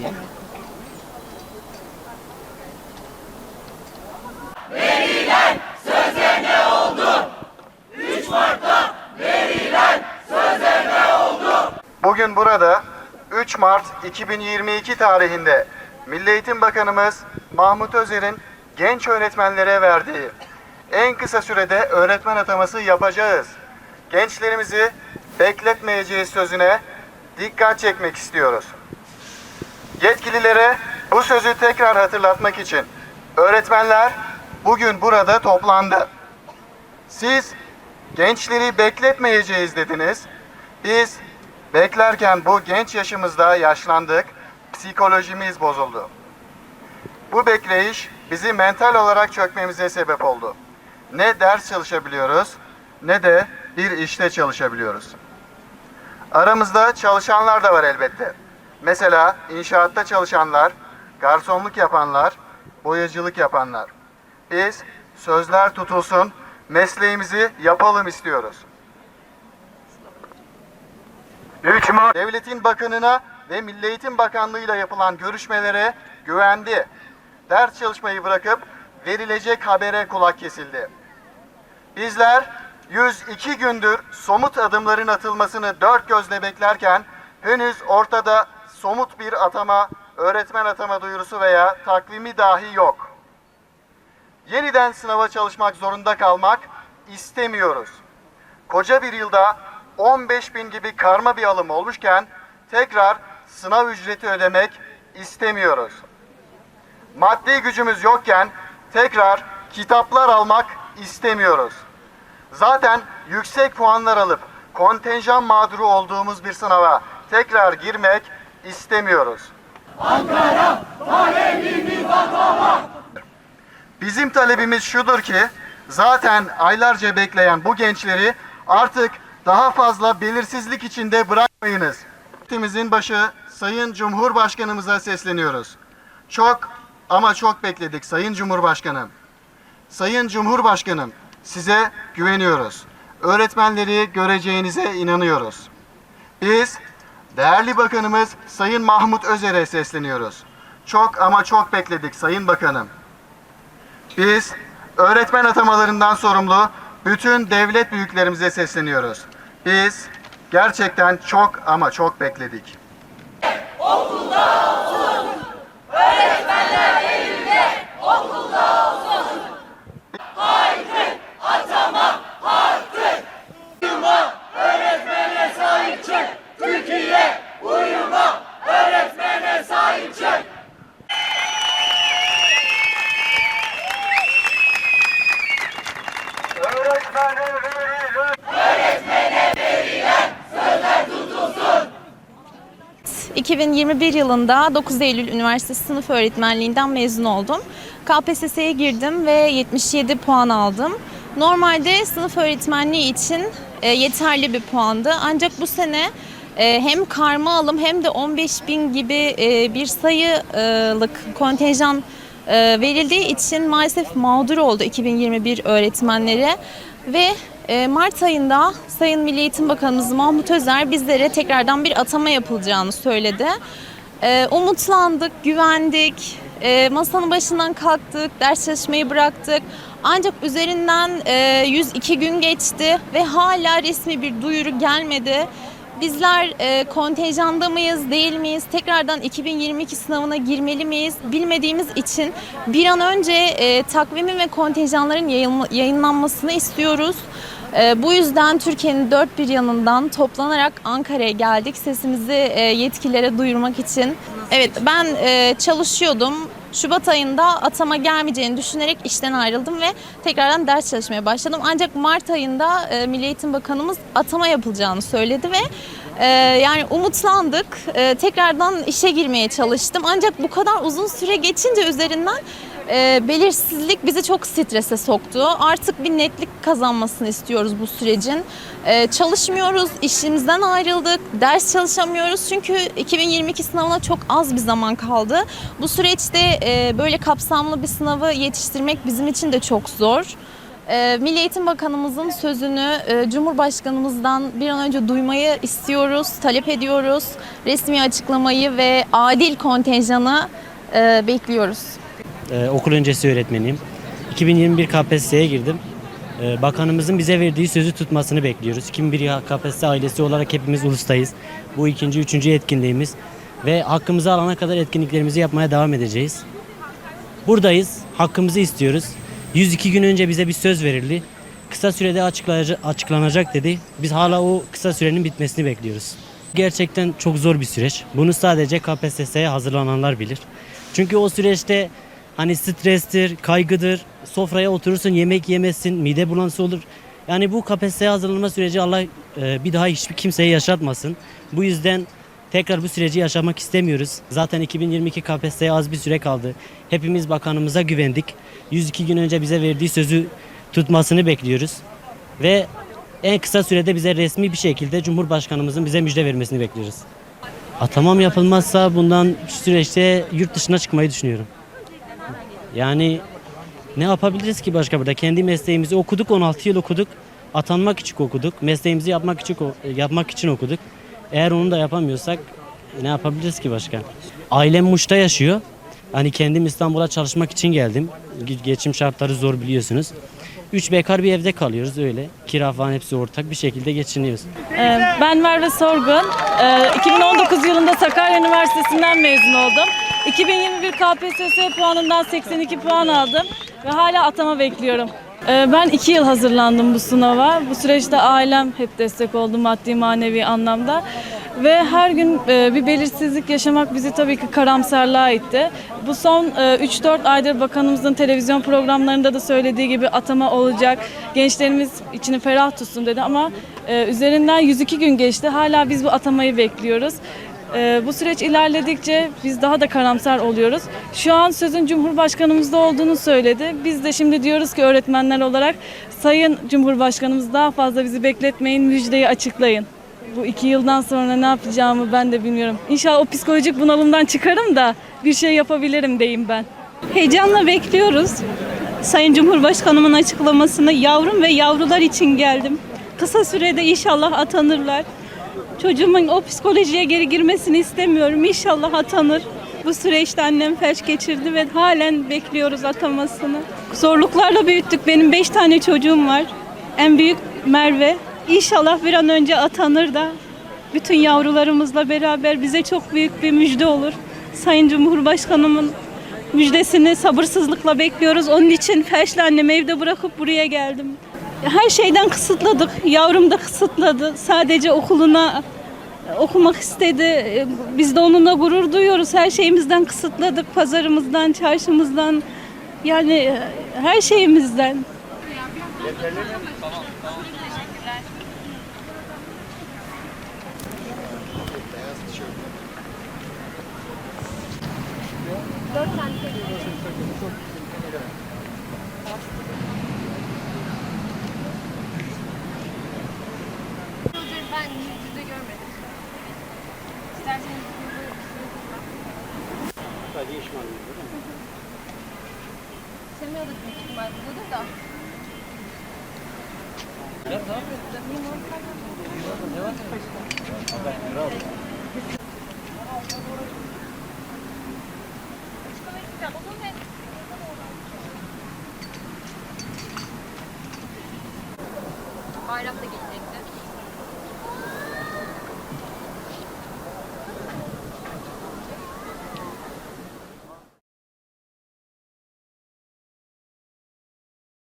diye. Bugün burada 3 Mart 2022 tarihinde Milli Eğitim Bakanımız Mahmut Özer'in genç öğretmenlere verdiği en kısa sürede öğretmen ataması yapacağız. Gençlerimizi bekletmeyeceğiz sözüne dikkat çekmek istiyoruz. Yetkililere bu sözü tekrar hatırlatmak için öğretmenler bugün burada toplandı. Siz gençleri bekletmeyeceğiz dediniz. Biz beklerken bu genç yaşımızda yaşlandık, psikolojimiz bozuldu. Bu bekleyiş bizi mental olarak çökmemize sebep oldu. Ne ders çalışabiliyoruz ne de bir işte çalışabiliyoruz. Aramızda çalışanlar da var elbette. Mesela inşaatta çalışanlar, garsonluk yapanlar, boyacılık yapanlar. Biz sözler tutulsun, mesleğimizi yapalım istiyoruz. 3 Mart Devletin Bakanına ve Milli Eğitim Bakanlığı'yla yapılan görüşmelere güvendi. Ders çalışmayı bırakıp verilecek habere kulak kesildi. Bizler 102 gündür somut adımların atılmasını dört gözle beklerken henüz ortada somut bir atama, öğretmen atama duyurusu veya takvimi dahi yok. Yeniden sınava çalışmak zorunda kalmak istemiyoruz. Koca bir yılda 15 bin gibi karma bir alım olmuşken tekrar sınav ücreti ödemek istemiyoruz. Maddi gücümüz yokken tekrar kitaplar almak istemiyoruz. Zaten yüksek puanlar alıp kontenjan mağduru olduğumuz bir sınava tekrar girmek istemiyoruz. Bizim talebimiz şudur ki zaten aylarca bekleyen bu gençleri artık daha fazla belirsizlik içinde bırakmayınız. Hükümetimizin başı Sayın Cumhurbaşkanımıza sesleniyoruz. Çok ama çok bekledik Sayın Cumhurbaşkanım. Sayın Cumhurbaşkanım size güveniyoruz. Öğretmenleri göreceğinize inanıyoruz. Biz değerli bakanımız Sayın Mahmut Özer'e sesleniyoruz. Çok ama çok bekledik Sayın Bakanım. Biz öğretmen atamalarından sorumlu bütün devlet büyüklerimize sesleniyoruz. Biz gerçekten çok ama çok bekledik. Öğretmene verilen 2021 yılında 9 Eylül Üniversitesi Sınıf Öğretmenliğinden mezun oldum. KPSS'ye girdim ve 77 puan aldım. Normalde sınıf öğretmenliği için e, yeterli bir puandı. Ancak bu sene e, hem karma alım hem de 15 bin gibi e, bir sayılık kontenjan verildiği için maalesef mağdur oldu 2021 öğretmenleri ve e, Mart ayında Sayın Milli Eğitim Bakanımız Mahmut Özer bizlere tekrardan bir atama yapılacağını söyledi. E, Umutlandık, güvendik, e, masanın başından kalktık, ders çalışmayı bıraktık. Ancak üzerinden e, 102 gün geçti ve hala resmi bir duyuru gelmedi. Bizler e, kontenjanda mıyız, değil miyiz? Tekrardan 2022 sınavına girmeli miyiz? Bilmediğimiz için bir an önce e, takvimin ve kontenjanların yayınla- yayınlanmasını istiyoruz. E, bu yüzden Türkiye'nin dört bir yanından toplanarak Ankara'ya geldik. Sesimizi e, yetkililere duyurmak için. Evet ben e, çalışıyordum. Şubat ayında atama gelmeyeceğini düşünerek işten ayrıldım ve tekrardan ders çalışmaya başladım. Ancak Mart ayında e, Milli Eğitim Bakanımız atama yapılacağını söyledi ve e, yani umutlandık. E, tekrardan işe girmeye çalıştım. Ancak bu kadar uzun süre geçince üzerinden e, belirsizlik bizi çok strese soktu. Artık bir netlik kazanmasını istiyoruz bu sürecin. E, çalışmıyoruz, işimizden ayrıldık, ders çalışamıyoruz çünkü 2022 sınavına çok az bir zaman kaldı. Bu süreçte e, böyle kapsamlı bir sınavı yetiştirmek bizim için de çok zor. E, Milli Eğitim Bakanımızın sözünü e, Cumhurbaşkanımızdan bir an önce duymayı istiyoruz, talep ediyoruz. Resmi açıklamayı ve adil kontenjanı e, bekliyoruz. Ee, okul öncesi öğretmeniyim. 2021 KPSS'ye girdim. Ee, bakanımızın bize verdiği sözü tutmasını bekliyoruz. 2001 KPSS ailesi olarak hepimiz ulustayız. Bu ikinci, üçüncü etkinliğimiz. Ve hakkımızı alana kadar etkinliklerimizi yapmaya devam edeceğiz. Buradayız, hakkımızı istiyoruz. 102 gün önce bize bir söz verildi. Kısa sürede açıklanacak dedi. Biz hala o kısa sürenin bitmesini bekliyoruz. Gerçekten çok zor bir süreç. Bunu sadece KPSS'ye hazırlananlar bilir. Çünkü o süreçte hani strestir, kaygıdır, sofraya oturursun yemek yemezsin, mide bulantısı olur. Yani bu KPSS'ye hazırlanma süreci Allah e, bir daha hiçbir kimseye yaşatmasın. Bu yüzden tekrar bu süreci yaşamak istemiyoruz. Zaten 2022 KPSS'ye az bir süre kaldı. Hepimiz bakanımıza güvendik. 102 gün önce bize verdiği sözü tutmasını bekliyoruz. Ve en kısa sürede bize resmi bir şekilde Cumhurbaşkanımızın bize müjde vermesini bekliyoruz. Atamam yapılmazsa bundan süreçte yurt dışına çıkmayı düşünüyorum. Yani ne yapabiliriz ki başka burada? Kendi mesleğimizi okuduk, 16 yıl okuduk. Atanmak için okuduk. Mesleğimizi yapmak için yapmak için okuduk. Eğer onu da yapamıyorsak ne yapabiliriz ki başka? Ailem Muş'ta yaşıyor. Hani kendim İstanbul'a çalışmak için geldim. Ge- Geçim şartları zor biliyorsunuz. Üç bekar bir evde kalıyoruz öyle. Kira falan hepsi ortak bir şekilde geçiniyoruz. Ee, Ben Merve Sorgun. Ee, 2019 yılında Sakarya Üniversitesi'nden mezun oldum. 2021 KPSS puanından 82 puan aldım ve hala atama bekliyorum. Ee, Ben iki yıl hazırlandım bu sınava. Bu süreçte ailem hep destek oldu maddi manevi anlamda. Ve her gün e, bir belirsizlik yaşamak bizi tabii ki karamsarlığa itti. Bu son e, 3-4 aydır bakanımızın televizyon programlarında da söylediği gibi atama olacak. Gençlerimiz içini ferah tutsun dedi ama e, üzerinden 102 gün geçti. Hala biz bu atamayı bekliyoruz. E, bu süreç ilerledikçe biz daha da karamsar oluyoruz. Şu an sözün Cumhurbaşkanımızda olduğunu söyledi. Biz de şimdi diyoruz ki öğretmenler olarak Sayın Cumhurbaşkanımız daha fazla bizi bekletmeyin, müjdeyi açıklayın. Bu iki yıldan sonra ne yapacağımı ben de bilmiyorum. İnşallah o psikolojik bunalımdan çıkarım da bir şey yapabilirim diyeyim ben. Heyecanla bekliyoruz. Sayın Cumhurbaşkanımın açıklamasını yavrum ve yavrular için geldim. Kısa sürede inşallah atanırlar. Çocuğumun o psikolojiye geri girmesini istemiyorum. İnşallah atanır. Bu süreçte annem felç geçirdi ve halen bekliyoruz atamasını. Zorluklarla büyüttük. Benim beş tane çocuğum var. En büyük Merve. İnşallah bir an önce atanır da bütün yavrularımızla beraber bize çok büyük bir müjde olur. Sayın Cumhurbaşkanımın müjdesini sabırsızlıkla bekliyoruz. Onun için felçli annemi evde bırakıp buraya geldim. Her şeyden kısıtladık. Yavrum da kısıtladı. Sadece okuluna okumak istedi. Biz de onunla gurur duyuyoruz. Her şeyimizden kısıtladık. Pazarımızdan, çarşımızdan. Yani her şeyimizden. Yıldır ben yüz yüze görmedim. İsterseniz burada Semih da büyük ihtimal buradadır da. Uzun ve right up the gate.